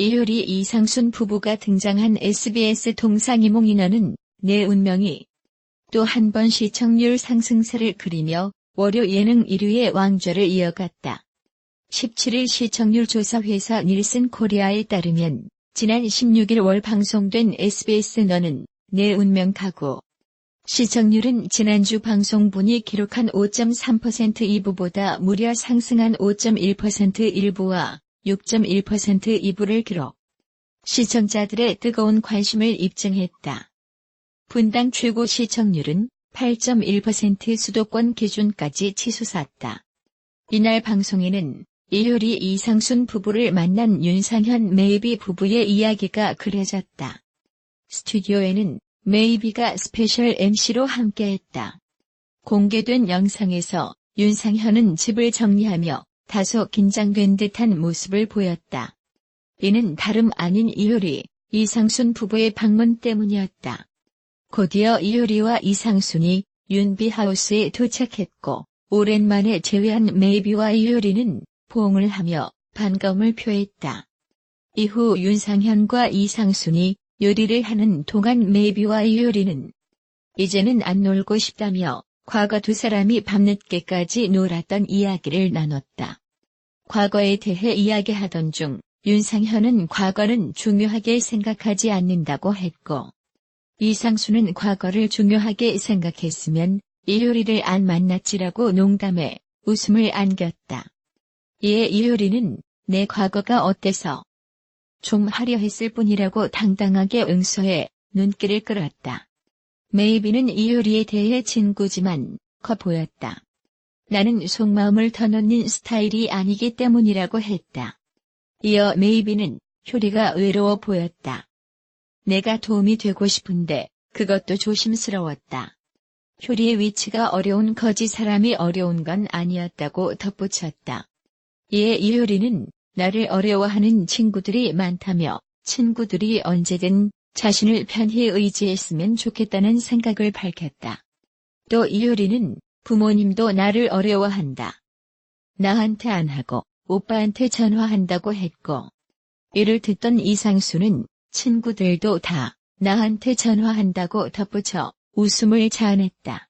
이효리 이상순 부부가 등장한 SBS 동상이몽 인어는 내 운명이 또 한 번 시청률 상승세를 그리며 월요 예능 1위의 왕좌를 이어갔다. 17일 시청률 조사 회사 닐슨 코리아에 따르면 지난 16일 월 방송된 SBS 너는 내 운명 가고 시청률은 지난주 방송분이 기록한 5.3% 2부보다 무려 상승한 5.1% 1부와 6.1% 2부를 기록. 시청자들의 뜨거운 관심을 입증했다. 분당 최고 시청률은 8.1% 수도권 기준까지 치솟았다. 이날 방송에는 이효리 이상순 부부를 만난 윤상현 메이비 부부의 이야기가 그려졌다. 스튜디오에는 메이비가 스페셜 MC로 함께했다. 공개된 영상에서 윤상현은 집을 정리하며 다소 긴장된 듯한 모습을 보였다. 이는 다름 아닌 이효리, 이상순 부부의 방문 때문이었다. 곧이어 이효리와 이상순이 윤비하우스에 도착했고 오랜만에 재회한 메이비와 이효리는 포옹을 하며 반가움을 표했다. 이후 윤상현과 이상순이 요리를 하는 동안 메이비와 이효리는 이제는 안 놀고 싶다며 과거 두 사람이 밤늦게까지 놀았던 이야기를 나눴다. 과거에 대해 이야기하던 중 윤상현은 과거는 중요하게 생각하지 않는다고 했고 이상수는 과거를 중요하게 생각했으면 이효리를 안 만났지라고 농담해 웃음을 안겼다. 이에 이효리는 내 과거가 어때서 좀 하려 했을 뿐이라고 당당하게 응수해 눈길을 끌었다. 메이비는 이효리에 대해 친구지만 커 보였다. 나는 속마음을 터놓는 스타일이 아니기 때문이라고 했다. 이어 메이비는 효리가 외로워 보였다. 내가 도움이 되고 싶은데 그것도 조심스러웠다. 효리의 위치가 어려운 거지 사람이 어려운 건 아니었다고 덧붙였다. 이에 이효리는 나를 어려워하는 친구들이 많다며 친구들이 언제든 자신을 편히 의지했으면 좋겠다는 생각을 밝혔다. 또 이효리는 부모님도 나를 어려워한다. 나한테 안 하고 오빠한테 전화한다고 했고 이를 듣던 이상수는 친구들도 다 나한테 전화한다고 덧붙여 웃음을 자아냈다.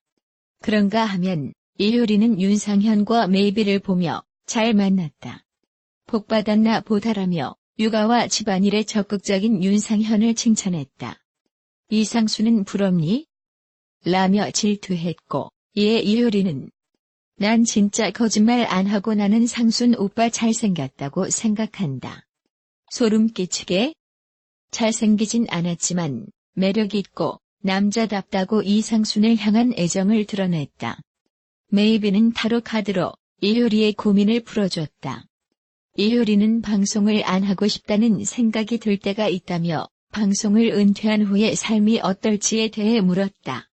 그런가 하면 이효리는 윤상현과 메이비를 보며 잘 만났다. 복받았나 보다라며 육아와 집안일에 적극적인 윤상현을 칭찬했다. 이상수는 부럽니? 라며 질투했고 이에 이효리는 난 진짜 거짓말 안 하고 나는 상순 오빠 잘생겼다고 생각한다. 소름 끼치게? 잘생기진 않았지만 매력있고 남자답다고 이상순을 향한 애정을 드러냈다. 메이비는 타로 카드로 이효리의 고민을 풀어줬다. 이효리는 방송을 안 하고 싶다는 생각이 들 때가 있다며 방송을 은퇴한 후의 삶이 어떨지에 대해 물었다.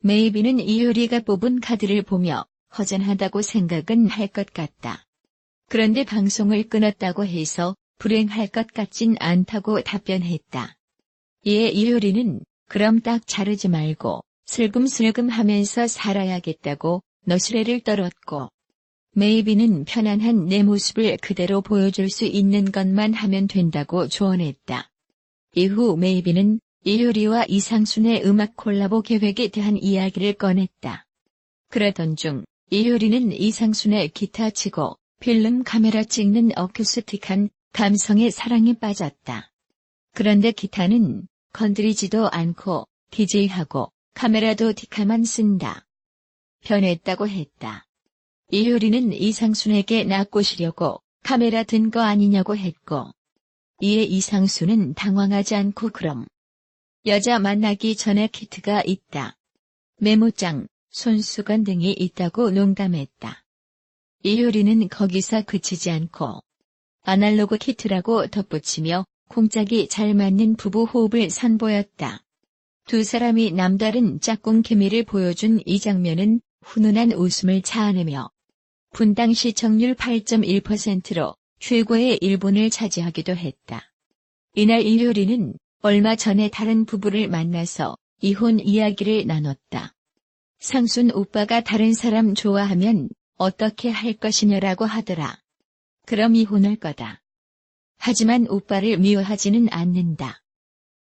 메이비는 이효리가 뽑은 카드를 보며 허전하다고 생각은 할 것 같다. 그런데 방송을 끊었다고 해서 불행할 것 같진 않다고 답변했다. 이에 이효리는 그럼 딱 자르지 말고 슬금슬금 하면서 살아야겠다고 너스레를 떨었고 메이비는 편안한 내 모습을 그대로 보여줄 수 있는 것만 하면 된다고 조언했다. 이후 메이비는 이효리와 이상순의 음악 콜라보 계획에 대한 이야기를 꺼냈다. 그러던 중 이효리는 이상순의 기타 치고 필름 카메라 찍는 어쿠스틱한 감성의 사랑에 빠졌다. 그런데 기타는 건드리지도 않고 DJ하고 카메라도 디카만 쓴다. 변했다고 했다. 이효리는 이상순에게 낚고시려고 카메라 든 거 아니냐고 했고 이에 이상순은 당황하지 않고 그럼 여자 만나기 전에 키트가 있다. 메모장, 손수건 등이 있다고 농담했다. 이효리는 거기서 그치지 않고 아날로그 키트라고 덧붙이며 콩짝이 잘 맞는 부부 호흡을 선보였다. 두 사람이 남다른 짝꿍 케미를 보여준 이 장면은 훈훈한 웃음을 자아내며 분당 시청률 8.1%로 최고의 일본을 차지하기도 했다. 이날 이효리는 얼마 전에 다른 부부를 만나서 이혼 이야기를 나눴다. 상순 오빠가 다른 사람 좋아하면 어떻게 할 것이냐라고 하더라. 그럼 이혼할 거다. 하지만 오빠를 미워하지는 않는다.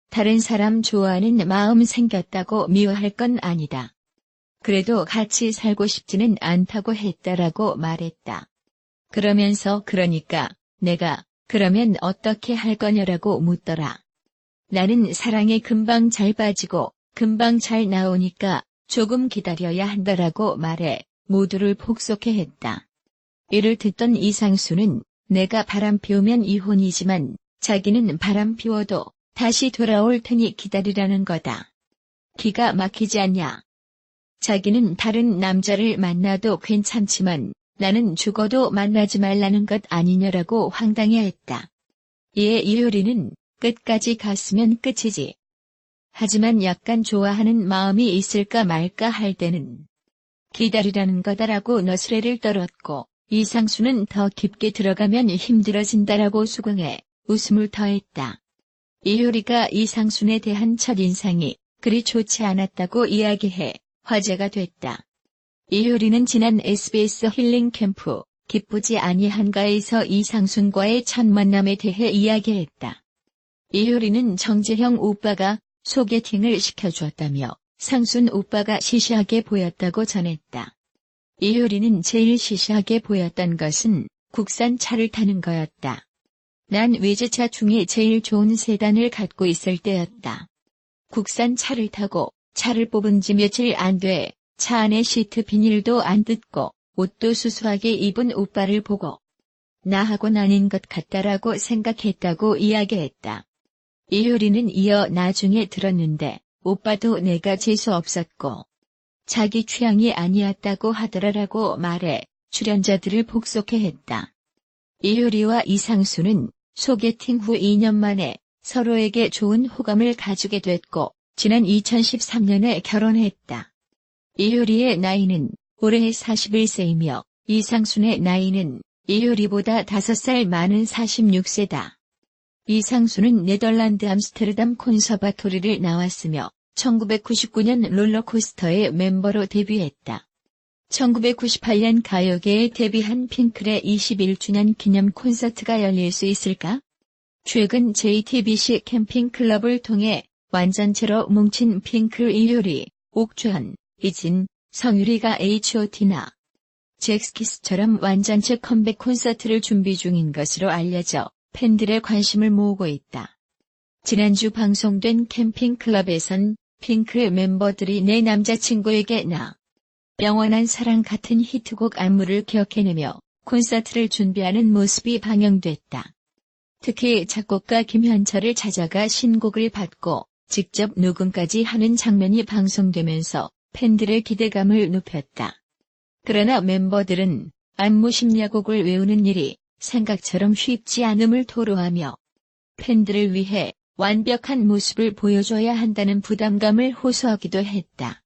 다른 사람 좋아하는 마음 생겼다고 미워할 건 아니다. 그래도 같이 살고 싶지는 않다고 했다라고 말했다. 그러면서 그러니까 내가 그러면 어떻게 할 거냐라고 묻더라. 나는 사랑에 금방 잘 빠지고 금방 잘 나오니까 조금 기다려야 한다라고 말해 모두를 폭소케 했다. 이를 듣던 이상수는 내가 바람 피우면 이혼이지만 자기는 바람 피워도 다시 돌아올 테니 기다리라는 거다. 기가 막히지 않냐. 자기는 다른 남자를 만나도 괜찮지만 나는 죽어도 만나지 말라는 것 아니냐라고 황당해했다. 이에 이효리는 끝까지 갔으면 끝이지. 하지만 약간 좋아하는 마음이 있을까 말까 할 때는 기다리라는 거다라고 너스레를 떨었고 이상수는 더 깊게 들어가면 힘들어진다라고 수긍해 웃음을 더했다. 이효리가 이상순에 대한 첫 인상이 그리 좋지 않았다고 이야기해 화제가 됐다. 이효리는 지난 SBS 힐링 캠프 기쁘지 아니한가에서 이상순과의 첫 만남에 대해 이야기했다. 이효리는 정재형 오빠가 소개팅을 시켜주었다며 상순 오빠가 시시하게 보였다고 전했다. 이효리는 제일 시시하게 보였던 것은 국산 차를 타는 거였다. 난 외제차 중에 제일 좋은 세단을 갖고 있을 때였다. 국산 차를 타고 차를 뽑은 지 며칠 안 돼 차 안에 시트 비닐도 안 뜯고 옷도 수수하게 입은 오빠를 보고 나하고 아닌 것 같다라고 생각했다고 이야기했다. 이효리는 이어 나중에 들었는데 오빠도 내가 재수 없었고 자기 취향이 아니었다고 하더라라고 말해 출연자들을 복속해 했다. 이효리와 이상수는 소개팅 후 2년 만에 서로에게 좋은 호감을 가지게 됐고 지난 2013년에 결혼했다. 이효리의 나이는 올해 41세이며 이상순의 나이는 이효리보다 5살 많은 46세다. 이상순은 네덜란드 암스테르담 콘서바토리를 나왔으며 1999년 롤러코스터의 멤버로 데뷔했다. 1998년 가요계에 데뷔한 핑클의 21주년 기념 콘서트가 열릴 수 있을까? 최근 JTBC 캠핑클럽을 통해 완전체로 뭉친 핑클 이효리, 옥주현, 이진, 성유리가 H.O.T나 잭스키스처럼 완전체 컴백 콘서트를 준비 중인 것으로 알려져 팬들의 관심을 모으고 있다. 지난주 방송된 캠핑클럽에선 핑클 멤버들이 내 남자친구에게 나 영원한 사랑 같은 히트곡 안무를 기억해내며 콘서트를 준비하는 모습이 방영됐다. 특히 작곡가 김현철을 찾아가 신곡을 받고 직접 녹음까지 하는 장면이 방송되면서 팬들의 기대감을 높였다. 그러나 멤버들은 안무 심야곡을 외우는 일이 생각처럼 쉽지 않음을 토로하며 팬들을 위해 완벽한 모습을 보여줘야 한다는 부담감을 호소하기도 했다.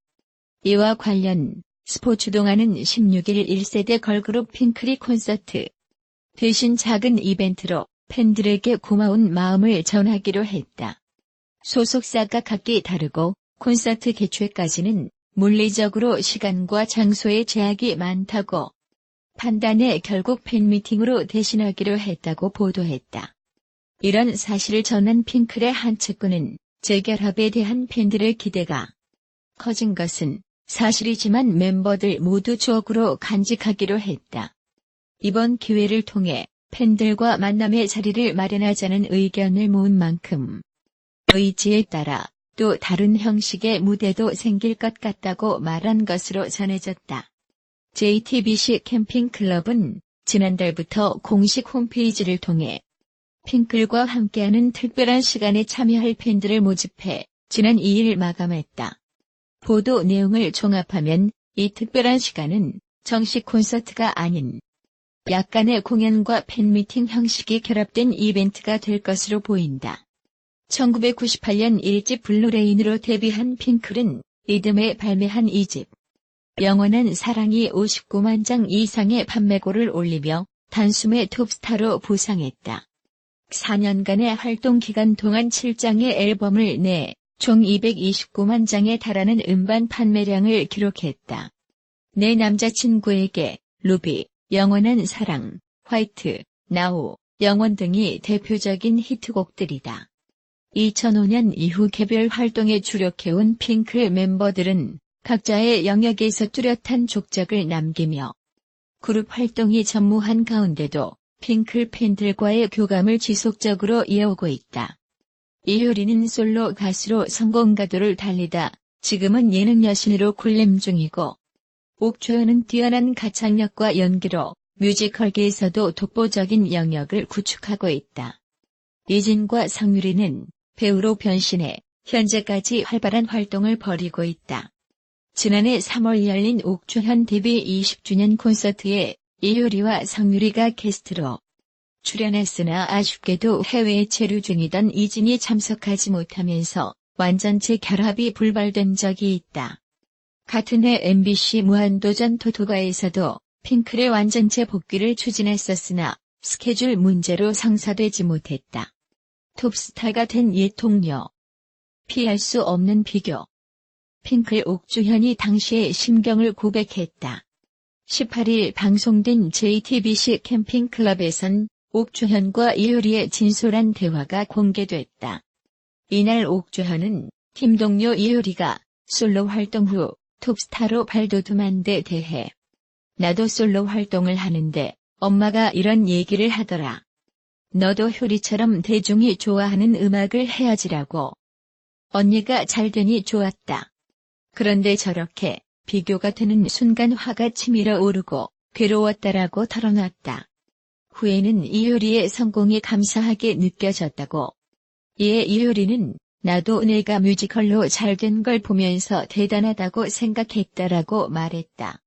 이와 관련 스포츠동화는 16일 1세대 걸그룹 핑크리 콘서트 대신 작은 이벤트로 팬들에게 고마운 마음을 전하기로 했다. 소속사가 각기 다르고 콘서트 개최까지는 물리적으로 시간과 장소에 제약이 많다고 판단해 결국 팬미팅으로 대신하기로 했다고 보도했다. 이런 사실을 전한 핑클의 한 측근은 재결합에 대한 팬들의 기대가 커진 것은 사실이지만 멤버들 모두 추억으로 간직하기로 했다. 이번 기회를 통해 팬들과 만남의 자리를 마련하자는 의견을 모은 만큼 의지에 따라 또 다른 형식의 무대도 생길 것 같다고 말한 것으로 전해졌다. JTBC 캠핑클럽은 지난달부터 공식 홈페이지를 통해 핑클과 함께하는 특별한 시간에 참여할 팬들을 모집해 지난 2일 마감했다. 보도 내용을 종합하면 이 특별한 시간은 정식 콘서트가 아닌 약간의 공연과 팬미팅 형식이 결합된 이벤트가 될 것으로 보인다. 1998년 1집 블루레인으로 데뷔한 핑클은 이듬해 발매한 2집 영원한 사랑이 59만 장 이상의 판매고를 올리며 단숨에 톱스타로 부상했다. 4년간의 활동 기간 동안 7장의 앨범을 내 총 229만 장에 달하는 음반 판매량을 기록했다. 내 남자친구에게 루비, 영원한 사랑, 화이트, 나우, 영원 등이 대표적인 히트곡들이다. 2005년 이후 개별 활동에 주력해온 핑클 멤버들은 각자의 영역에서 뚜렷한 족적을 남기며 그룹 활동이 전무한 가운데도 핑클 팬들과의 교감을 지속적으로 이어오고 있다. 이효리는 솔로 가수로 성공가도를 달리다 지금은 예능 여신으로 군림 중이고 옥초연은 뛰어난 가창력과 연기로 뮤지컬계에서도 독보적인 영역을 구축하고 있다. 이진과 성유리는 배우로 변신해 현재까지 활발한 활동을 벌이고 있다. 지난해 3월 열린 옥주현 데뷔 20주년 콘서트에 이효리와 성유리가 게스트로 출연했으나 아쉽게도 해외에 체류 중이던 이진이 참석하지 못하면서 완전체 결합이 불발된 적이 있다. 같은 해 MBC 무한도전 토토가에서도 핑클의 완전체 복귀를 추진했었으나 스케줄 문제로 성사되지 못했다. 톱스타가 된 옛 동료. 피할 수 없는 비교. 핑클 옥주현이 당시의 심경을 고백했다. 18일 방송된 JTBC 캠핑클럽에선 옥주현과 이효리의 진솔한 대화가 공개됐다. 이날 옥주현은 팀 동료 이효리가 솔로 활동 후 톱스타로 발돋움한 데 대해 나도 솔로 활동을 하는데 엄마가 이런 얘기를 하더라. 너도 효리처럼 대중이 좋아하는 음악을 해야지라고. 언니가 잘 되니 좋았다. 그런데 저렇게 비교가 되는 순간 화가 치밀어 오르고 괴로웠다라고 털어놨다. 후에는 이효리의 성공이 감사하게 느껴졌다고. 이에 이효리는 나도 내가 뮤지컬로 잘 된 걸 보면서 대단하다고 생각했다라고 말했다.